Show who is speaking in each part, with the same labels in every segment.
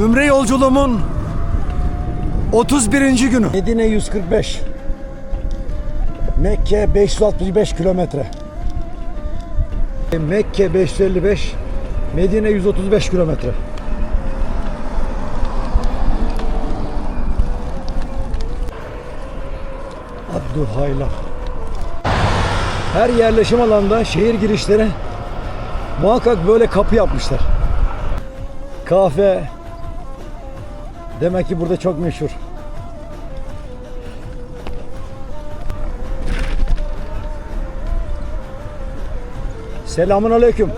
Speaker 1: Ümre yolculuğumun 31. günü. Medine 145. Mekke 565 kilometre. Mekke 555, Medine 135 kilometre. Abdülhayla. Her yerleşim alanında şehir girişleri muhakkak böyle kapı yapmışlar. Kahve demek ki burada çok meşhur. Selamun aleyküm.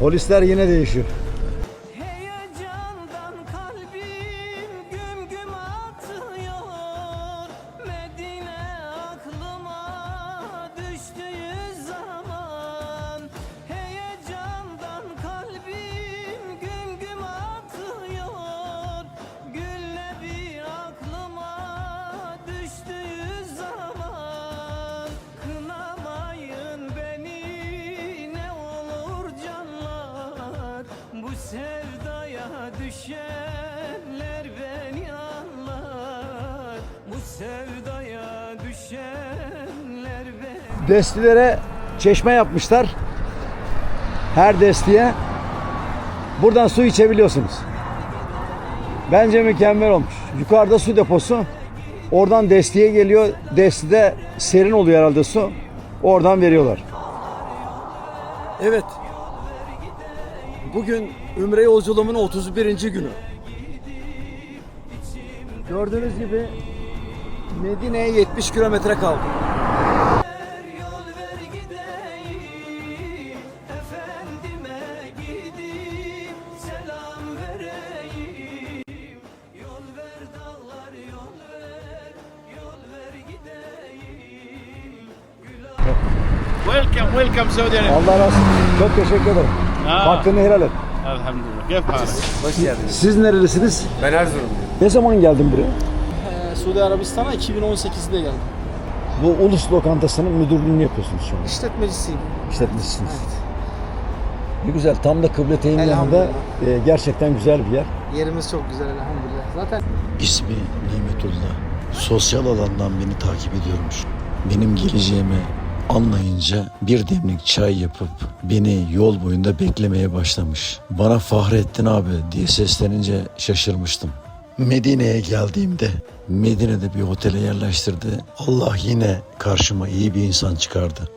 Speaker 1: Polisler yine değişiyor.
Speaker 2: Düşenler beni anlar Bu sevdaya düşenler beni
Speaker 1: Destilere çeşme yapmışlar. Her destiye. Buradan su içebiliyorsunuz. Bence mükemmel olmuş. Yukarıda su deposu. Oradan destiye geliyor. Destide serin oluyor herhalde su. Oradan veriyorlar. Evet. Bugün Ümre yolculuğumun 31. günü. Gördüğünüz gibi Medine'ye 70 kilometre kaldı.
Speaker 2: Yol ver gideyim Efendime gideyim Selam vereyim Yol ver dağlar yol ver Yol ver gideyim
Speaker 3: Welcome, welcome Saudi Arabia.
Speaker 1: Allah razı olsun. Çok teşekkür ederim.
Speaker 3: Aa.
Speaker 1: Hakkını helal et.
Speaker 3: Elhamdülillah. Keyif halek?
Speaker 4: Hoş geldiniz.
Speaker 1: Siz nerelisiniz?
Speaker 4: Ben Erzurumluyum.
Speaker 1: Ne zaman geldin buraya?
Speaker 5: Ee, Suudi Arabistan'a 2018'de geldim.
Speaker 1: Bu Ulus Lokantası'nın müdürlüğünü yapıyorsunuz şu an.
Speaker 5: İşletmecisiyim.
Speaker 1: İşletmecisiniz. Ne güzel. Tam da Kıbleteyn yanında e, gerçekten güzel bir yer.
Speaker 5: Yerimiz çok güzel elhamdülillah. Zaten
Speaker 6: İsmi Nimetullah. Sosyal alandan beni takip ediyormuş. Benim geleceğimi anlayınca bir demlik çay yapıp beni yol boyunda beklemeye başlamış. Bana Fahrettin abi diye seslenince şaşırmıştım. Medine'ye geldiğimde Medine'de bir otele yerleştirdi. Allah yine karşıma iyi bir insan çıkardı.